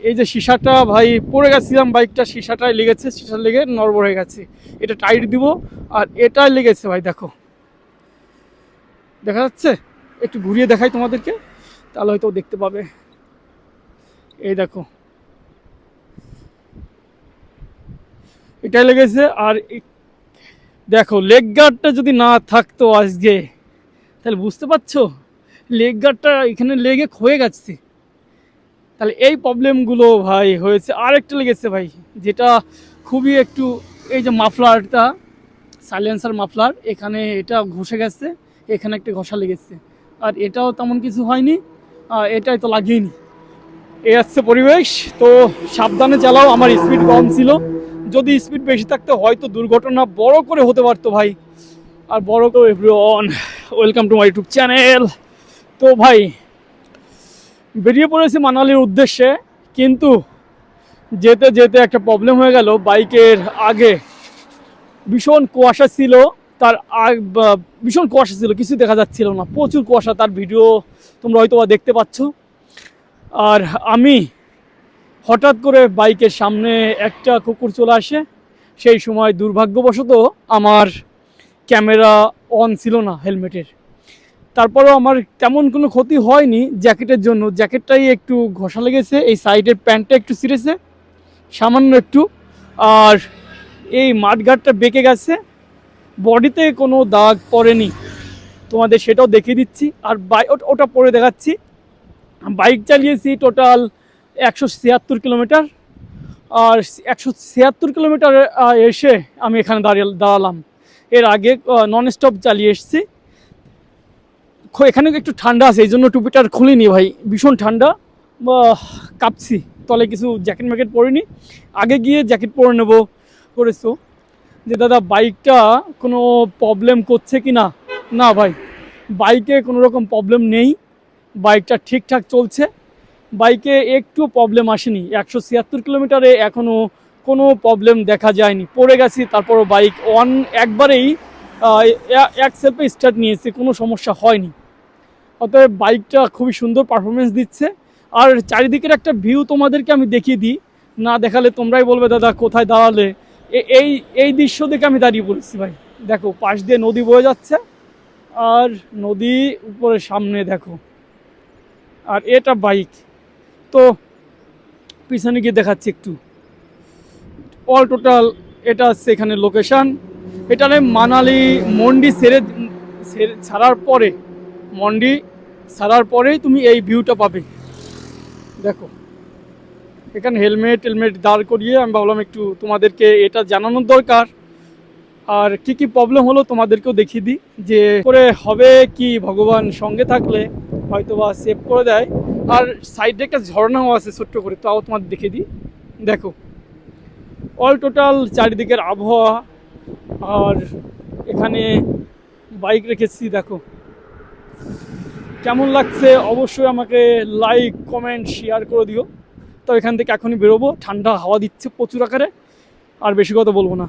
এই যে সিসাটা ভাই পড়ে গেছিলাম, বাইকটা সিসাটায় লেগেছে, সিসা লেগে নড়বড় হয়ে গেছে। এটা টাইট দিব, আর এটাই লেগেছে ভাই, দেখো। দেখা যাচ্ছে? একটু ঘুরিয়ে দেখাই তোমাদেরকে, তাহলে হয়তো দেখতে পাবে। এই দেখো। এটাই লেগেছে, আর দেখো লেগ গার্ডটা যদি না থাকতো আজকে, তাহলে বুঝতে পারছ? লেগ গার্ডটা এখানে লেগে ক্ষয়ে গেছে। তাহলে এই প্রবলেমগুলো ভাই হয়েছে। আর একটা লেগেছে ভাই, যেটা খুবই একটু এই যে মাফলারটা সাইলেন্সার মাফলার, এখানে এটা ঘষে গেছে, এখানে একটা ঘষা লেগেছে। আর এটাও তেমন কিছু হয়নি, আর এটাই তো লাগিয়েনি এ হচ্ছে পরিবেশ, তো সাবধানে চালাও, আমার স্পিড কম ছিল। যদি স্পিড বেশি থাকতো, হয়তো দুর্ঘটনা বড় করে হতে পারতো ভাই। আর বড় করে everyone welcome to my YouTube channel তো ভাই বেরিয়ে পড়েছি মানালির উদ্দেশ্যে, কিন্তু যেতে যেতে একটা প্রবলেম হয়ে গেল। বাইকের আগে ভীষণ কুয়াশা ছিল, তার ভীষণ কুয়াশা ছিল, কিছু দেখা যাচ্ছিল না। প্রচুর কুয়াশা, তার ভিডিও তোমরা হয়তো দেখতে পাচ্ছ। আর আমি হঠাৎ করে বাইকের সামনে একটা কুকুর চলে আসে, সেই সময় দুর্ভাগ্যবশত আমার ক্যামেরা অন ছিল না হেলমেটের। তারপরেও আমার তেমন কোনো ক্ষতি হয়নি জ্যাকেটের জন্য। জ্যাকেটটাই একটু ঘষা লেগেছে, এই সাইডের প্যান্টটা একটু ছিঁড়েছে, সামান্য একটু। আর এই মাঠঘাটটা বেঁকে গেছে, বডিতে কোনো দাগ পড়েনি। তোমাদের সেটাও দেখিয়ে দিচ্ছি। আর বাই ওটা পরে দেখাচ্ছি। বাইক চালিয়েছি টোটাল একশো ছিয়াত্তর কিলোমিটার। আর একশো ছিয়াত্তর কিলোমিটার এসে আমি এখানে দাঁড়িয়ে দাঁড়ালাম। এর আগে নন স্টপ চালিয়ে এসেছি। এখানে একটু ঠান্ডা আছে, এই জন্য টুপিটা আর খুলিনি ভাই। ভীষণ ঠান্ডা। কাঁপছি। তলে কিছু জ্যাকেট ম্যাকেট পরিনি। আগে গিয়ে জ্যাকেট পরে নেব করেছ। যে দাদা বাইকটা কোনো প্রবলেম করছে কি না? না ভাই বাইকে কোনো রকম প্রবলেম নেই। বাইকটা ঠিকঠাক চলছে। বাইকে একটু প্রবলেম আসেনি। একশো ছিয়াত্তর কিলোমিটারে এখনও কোনো প্রবলেম দেখা যায়নি। পড়ে গেছি, তারপরও বাইক অন একবারেই এক সেলফে স্টার্ট নিয়েছে, কোনো সমস্যা হয়নি। অতএব বাইকটা খুবই সুন্দর পারফরমেন্স দিচ্ছে। আর চারিদিকের একটা ভিউ তোমাদেরকে আমি দেখিয়ে দিই। না দেখালে তোমরাই বলবে, দাদা, কোথায় দাঁড়ালে? এই এই দৃশ্য দেখে আমি দাঁড়িয়ে পড়েছি ভাই। দেখো, পাশ দিয়ে নদী বয়ে যাচ্ছে, আর নদী উপরে সামনে দেখো। আর এটা বাইক। তো, পিছনে গিয়ে দেখাচ্ছি একটু। অল টোটাল এটা হচ্ছে এখানে লোকেশান এখানে মানালি মন্ডি সেরে- ছাড়ার পরে মন্ডি ছাড়ার পরেই তুমি এই ভিউটা পাবে। দেখো, এখানে হেলমেট হেলমেট দাঁড় করিয়ে আমি ভাবলাম একটু তোমাদেরকে এটা জানানোর দরকার। আর কি কি প্রবলেম হলো তোমাদেরকেও দেখিয়ে দিই, যে করে হবে কি ভগবান সঙ্গে থাকলে হয়তো বা সেভ করে দেয়। আর সাইডে একটা ঝর্ণাও আছে ছোট্ট করে, তাও তোমাদের দেখিয়ে দিই। দেখো অল টোটাল চারিদিকের আবহাওয়া, আর এখানে বাইক রেখেছি, দেখো। কেমন লাগছে অবশ্যই আমাকে লাইক কমেন্ট শেয়ার করে দিও। তো এখান থেকে এখনই বেরোবো। ঠান্ডা হাওয়া দিচ্ছে প্রচুর আকারে। আর বেশি কথা বলব না।